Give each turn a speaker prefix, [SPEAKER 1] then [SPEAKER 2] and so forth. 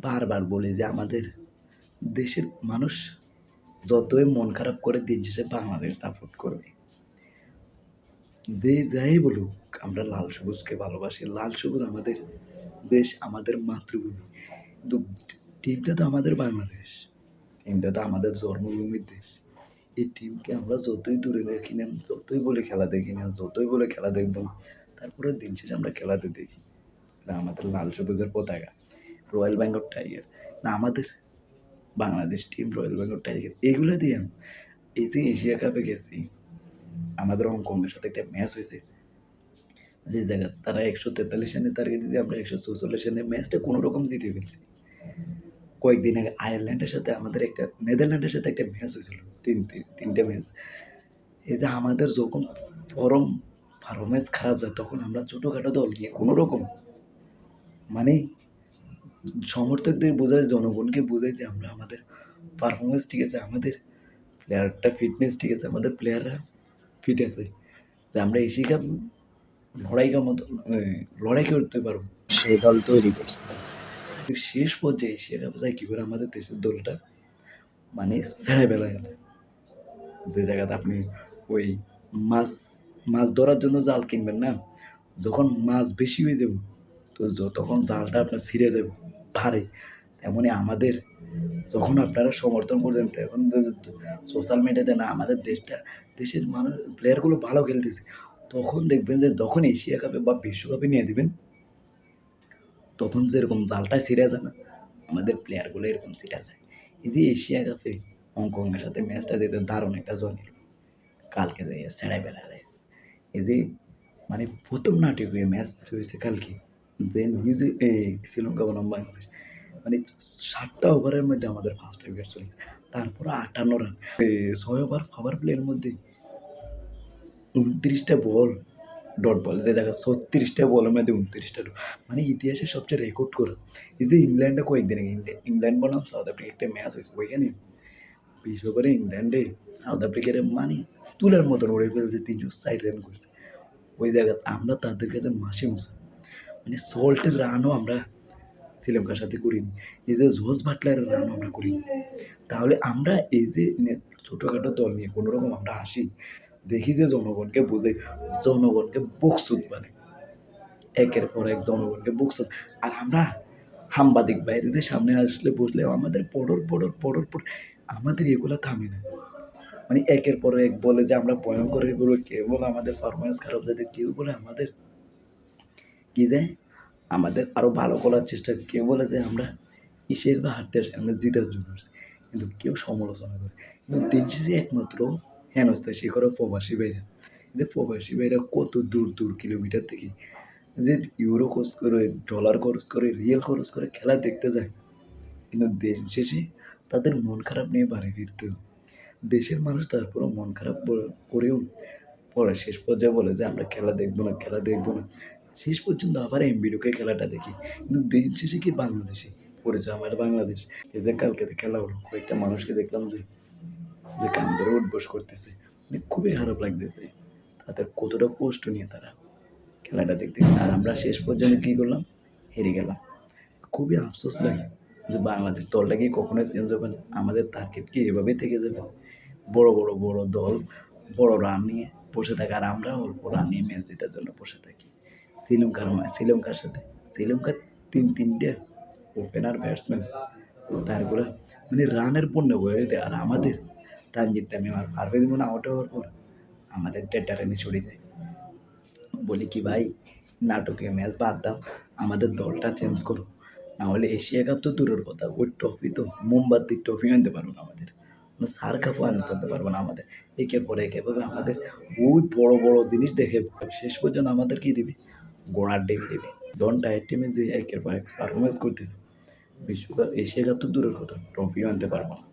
[SPEAKER 1] বারবার বলি যে আমাদের দেশের মানুষ যতই মন খারাপ করে দিন শেষে বাংলাদেশ সাপোর্ট করবে। যে যাই বলুক, আমরা লাল সবুজকে ভালোবাসি। লাল সবুজ আমাদের দেশ, আমাদের মাতৃভূমি। কিন্তু টিমটা তো আমাদের বাংলাদেশ। টিমটা তো আমাদের জন্মভূমির দেশ। এই টিমকে আমরা যতই দূরে দেখি না, যতই বলে খেলা দেখি না, যতই বলে খেলা দেখব তারপরে দিন শেষে আমরা খেলাতে দেখি। আমাদের লাল সবুজের পতাকা। রয়্যাল বেঙ্গল টাইগার না, আমাদের Bangladesh team royal Bengal tiger এগুলো দিয়ে এই যে এশিয়া কাপে গেছি। আমাদের হংকংয়ের সাথে একটা ম্যাচ হয়েছে। যে জায়গা তারা একশো তেতাল্লিশ রানের টার্গেট দিয়ে আমরা একশো চৌচল্লিশ রানের ম্যাচটা কোনো রকম জিতে ফেলছি। কয়েকদিন আগে আয়ারল্যান্ডের সাথে আমাদের একটা নেদারল্যান্ডের সাথে একটা ম্যাচ হয়েছিল। তিন, তিন- তিনটে ম্যাচ এই যে আমাদের যখন ফরম পারফরমেন্স খারাপ যায়, তখন আমরা ছোটোখাটো দল নিয়ে কোনো রকম মানে সমর্থকদের বোঝায় জনগণকে বোঝায় যে আমরা আমাদের পারফরমেন্স ঠিক আছে আমাদের প্লেয়ারটা ফিটনেস ঠিক আছে আমাদের প্লেয়াররা ফিট আছে। যে আমরা এশিয়া কাপ লড়াই মতো লড়াই করতে পারব।
[SPEAKER 2] সেই দল তৈরি করছে।
[SPEAKER 1] শেষ পর্যায়ে এশিয়া কাপে যায় কী করে আমাদের দেশের দলটা মানে ছেড়ে বেলা গেল। যে জায়গাতে আপনি ওই মাছ মাছ ধরার জন্য জাল কিনবেন না যখন মাছ বেশি হয়ে যাব তো য- তখন জালটা আপনার ছিঁড়ে যাবে ভারে তেমনই আমাদের। যখন আপনারা সমর্থন করবেন, তখন সোশ্যাল মিডিয়াতে না, আমাদের দেশটা, দেশের মানুষ প্লেয়ারগুলো ভালো খেলতেছে। তখন দেখবেন যে, যখন এশিয়া কাপে বা বিশ্বকাপে নিয়ে দেবেন, তখন যেরকম জালটা ছিঁড়ে যায় না, আমাদের প্লেয়ারগুলো এরকম ছিঁড়া যায়। এই যে এশিয়া কাপে হংকংয়ের সাথে ম্যাচটা যেতে দারুণ একটা জনিল কালকে যাই সেড়াই বেড়ালাইস এই যে মানে প্রথম নাটক হয়ে ম্যাচ হয়েছে কালকে। যে নিউজি এই শ্রীলঙ্কা বনাম বাংলাদেশ মানে সাতটা ওভারের মধ্যে আমাদের ফার্স্ট উইকেট চলে তারপরে আটান্ন রান ছয় ওভার পাওয়ার প্লের মধ্যে উনত্রিশটা বল ডট বল যে জায়গায় ছত্রিশটা বলের মধ্যে উনত্রিশটা ডট মানে ইতিহাসে সবচেয়ে রেকর্ড করা। এই যে ইংল্যান্ডে কয়েকদিন আগে ইংল্যান্ড ইংল্যান্ড বনাম সাউথ আফ্রিকা একটা ম্যাচ হয়েছে ওইখানে। বিশ ওভারে ইংল্যান্ডে সাউথ আফ্রিকার মানে তুলার মতন উড়ে ফেলছে তিনশো ষাট রান করেছে। ওই জায়গায় আমরা তাদের কাছে মাসে মশা মানে সল্টের রানও আমরা শ্রীলঙ্কার সাথে করিনি। এই যে জোস বাটলারের রানও আমরা করিনি। তাহলে আমরা এই যে ছোটোখাটো দল নিয়ে কোনো রকম আমরা আসি, দেখি যে জনগণকে বোঝে, জনগণকে বকসুদ মানে একের পর এক জনগণকে বকসুদ। আর আমরা সাংবাদিক বাইরেদের সামনে আসলে বসলে আমাদের পড়র পড়র পড়র, পড়, আমাদের এগুলো থামে না। মানে একের পর এক বলে যে আমরা ভয়ঙ্কর এগুলো কেউ বলে আমাদের পারফরমেন্স খারাপ যাতে কেউ বলে আমাদের কি দেয়, আমাদের আরও ভালো করার চেষ্টা কেউ বলে যে আমরা ইসের বা হারতে আসি আমরা জিতার জন্য আসছি কিন্তু কেউ সমালোচনা করে। কিন্তু দিন শেষে একমাত্র হেনস্থায় সে করে প্রবাসী বাইরা যে প্রবাসী বাইরা কত দূর দূর কিলোমিটার থেকে যে ইউরো খরচ করে, ডলার খরচ করে, রিয়েল খরচ করে খেলা দেখতে যায়। কিন্তু দেশ শেষে তাদের মন খারাপ নিয়ে বাড়ি ফিরতে দেশের মানুষ তারপরও মন খারাপ করেও পরে শেষ পর্যায়ে বলে যে আমরা খেলা দেখব না, খেলা দেখব না। শেষ পর্যন্ত আবার এমবিডুকে খেলাটা দেখি। কিন্তু দিন শেষে কি বাংলাদেশে? পড়েছে আমার বাংলাদেশ। এদের কালকে তো খেলা হলো, কয়েকটা মানুষকে দেখলাম যে যে কাম ধরে উঠবোস করতেছে। মানে খুবই খারাপ লাগতেছে। তাদের কতটা কষ্ট নিয়ে তারা খেলাটা দেখতেছে। আর আমরা শেষ পর্যন্ত কী করলাম? হেরে গেলাম। খুবই আফসোস লাগে যে বাংলাদেশ দলটা কি কখনোই চেঞ্জ হবে না। আমাদের টার্গেট কি এভাবেই থেকে যাবে? বড় বড় বড় দল, বড় রান নিয়ে বসে থাকে। আর আমরা অল্প রান নিয়ে ম্যাচ জন্য বসে থাকি। শ্রীলঙ্কার শ্রীলঙ্কার সাথে। শ্রীলঙ্কার তিন তিনটে ওপেনার ব্যাটসম্যান তারপরে মানে রানের বয়ে দেয় আর আমাদের তানজিদ তামিম আর পারভেজ মনে আউট হওয়ার পর আমাদের ডেটা রানে ছড়ে যায়। বলি কি, ভাই নাটকীয় ম্যাচ বাদ দাও। আমাদের দলটা চেঞ্জ করো। না হলে এশিয়া কাপ তো দূরের কথা। ওই ট্রফি তো মোমবাতির ট্রফি আনতে পারব না আমাদের। সার কাপও আনতে পারব না আমাদের। একের পরে এক আমাদের ওই বড় বড় জিনিস দেখে শেষ পর্যন্ত আমাদের কি দিবে? গোড়ার ডিম দিবে। দন টায়ার টিমে যে একের পর এক পারফরমেন্স করতেছে, বিশ্বকাপ এশিয়া কাপ তো দূরের কথা ট্রফিও আনতে পারব না।